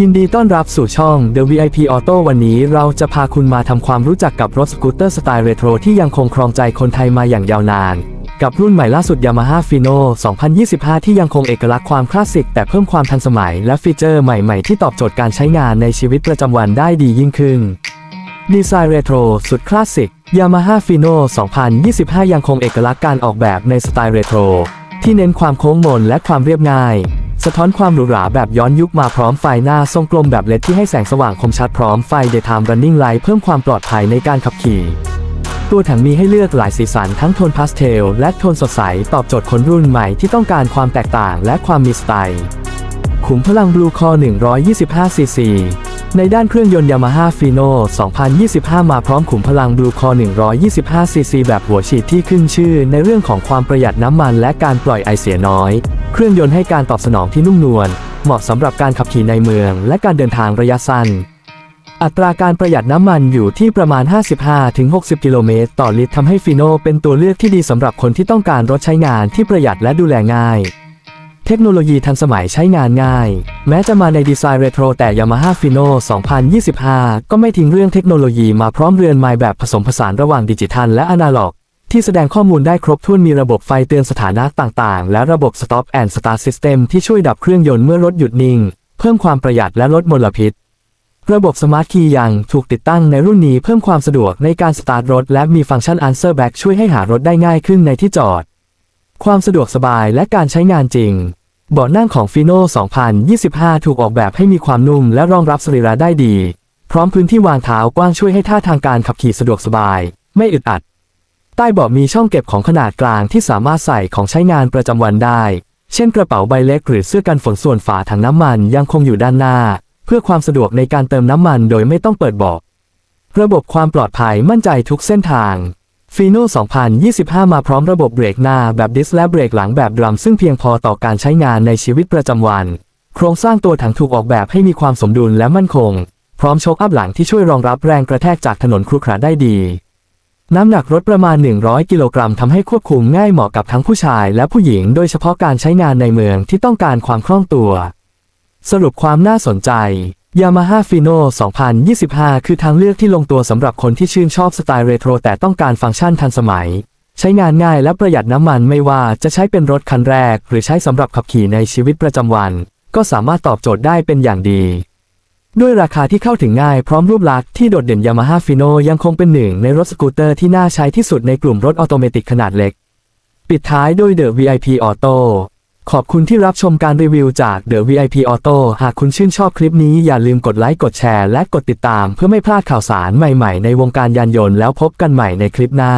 ยินดีต้อนรับสู่ช่อง The VIP Auto วันนี้เราจะพาคุณมาทำความรู้จักกับรถสกูตเตอร์สไตล์เรโทรที่ยังคงครองใจคนไทยมาอย่างยาวนาน กับรุ่นใหม่ล่าสุด Yamaha Fino 2025 ที่ยังคงเอกลักษณ์ความคลาสสิก แต่เพิ่มความทันสมัยและฟีเจอร์ใหม่ๆ ที่ตอบโจทย์การใช้งานในชีวิตประจำวันได้ดียิ่งขึ้น ดีไซน์เรโทรสุดคลาสสิก Yamaha Fino 2025 ยังคงเอกลักษณ์การออกแบบในสไตล์เรโทรที่เน้นความโค้งมนและความเรียบง่าย สะท้อนความหรูหราแบบย้อนยุคมาพร้อมไฟหน้าทรงกลมแบบเลดที่ให้แสงสว่างคมชัดพร้อมไฟ Daytime Running Light เพิ่มความปลอดภัยในการขับขี่ ตัวถังมีให้เลือกหลายสีสันทั้งโทนพาสเทลและโทนสดใส ตอบโจทย์คนรุ่นใหม่ที่ต้องการความแตกต่างและความมีสไตล์ ขุมพลังบลูคอ 125 cc ในด้านเครื่องยนต์ Yamaha Fino 2025 มาพร้อมขุมพลัง Blue Core 125 cc แบบหัวฉีดที่ขึ้นชื่อ ในเรื่องของความประหยัดน้ำมันและการปล่อยไอเสียน้อย เครื่องยนต์ให้การตอบสนองที่นุ่มนวล เหมาะสำหรับการขับขี่ในเมือง และการเดินทางระยะสั้น อัตราการประหยัดน้ำมันอยู่ที่ประมาณ 55-60 กิโลเมตรต่อลิตรทำให้ฟีโนเป็นตัวเลือกที่ดีสำหรับคนที่ต้องการรถใช้งานที่ประหยัดและดูแลง่าย เทคโนโลยีทันสมัยใช้งานง่าย แม้จะมาในดีไซน์เรโทรแต่ Yamaha Fino 2025 ก็ไม่ทิ้งเรื่องเทคโนโลยีมาพร้อมเรือนไม้แบบผสมผสานระหว่างดิจิทัลและอนาล็อก ที่แสดงข้อมูลได้ครบถ้วนมีระบบไฟเตือนสถานะต่างๆ และระบบ Stop and Start System ที่ช่วยดับเครื่องยนต์เมื่อรถหยุดนิ่ง เพิ่มความประหยัดและลดมลพิษ ระบบสมาร์ทคีย์ยังถูกติดตั้งในรุ่นนี้เพิ่มความสะดวกในการสตาร์ทรถและมีฟังก์ชัน Answer Back ช่วยให้หารถได้ง่ายขึ้นในที่จอด ความสะดวกสบายและการใช้งานจริง เบาะนั่งของ Fino 2025 ถูกออกแบบให้มีความนุ่มและรองรับสรีระได้ดี พร้อมพื้นที่วางเท้ากว้างช่วยให้ท่าทางการขับขี่สะดวกสบาย ไม่อึดอัด ใต้เบาะมีช่องเก็บของขนาดกลางที่สามารถใส่ของใช้งานประจำวันได้ เช่นกระเป๋าใบเล็กหรือเสื้อกันฝนส่วนฝาถังน้ำมันยังคงอยู่ด้านหน้า เพื่อความสะดวกในการเติมน้ำมันโดยไม่ต้องเปิดเบาะระบบความปลอดภัยมั่นใจทุกเส้นทาง ฟีโน่2025 มาพร้อมระบบเบรกหน้าแบบดิสและเบรกหลังแบบดรัมซึ่งเพียงพอต่อการใช้งานในชีวิตประจำวัน โครงสร้างตัวถังถูกออกแบบให้มีความสมดุลและมั่นคง พร้อมโชคอัพหลังที่ช่วยรองรับแรงกระแทกจากถนนครุขระได้ดี น้ำหนักรถประมาณ 100 กิโลกรัมทำให้ควบคุมง่ายเหมาะกับทั้งผู้ชายและผู้หญิงโดยเฉพาะการใช้งานในเมืองที่ต้องการความคล่องตัว สรุปความน่าสนใจ Yamaha Fino 2025 คือทางเลือกที่ลงตัวสำหรับคนที่ชื่นชอบสไตล์เรโทรแต่ต้องการฟังก์ชันทันสมัย ใช้งานง่ายและประหยัดน้ำมันไม่ว่าจะใช้เป็นรถคันแรก หรือใช้สำหรับขับขี่ในชีวิตประจำวัน ก็สามารถตอบโจทย์ได้เป็นอย่างดี ด้วยราคาที่เข้าถึงง่ายพร้อมรูปลักษณ์ที่โดดเด่น Yamaha Fino ยังคงเป็นหนึ่งในรถสกูตเตอร์ที่น่าใช้ที่สุดในกลุ่มรถออโตเมติกขนาดเล็ก ปิดท้ายด้วย The VIP Auto ขอบคุณที่รับชมการรีวิวจาก The VIP Auto หากคุณชื่นชอบคลิปนี้อย่าลืมกดไลค์ กดแชร์ และกดติดตามเพื่อไม่พลาดข่าวสารใหม่ๆ ในวงการยานยนต์แล้วพบกันใหม่ในคลิปหน้า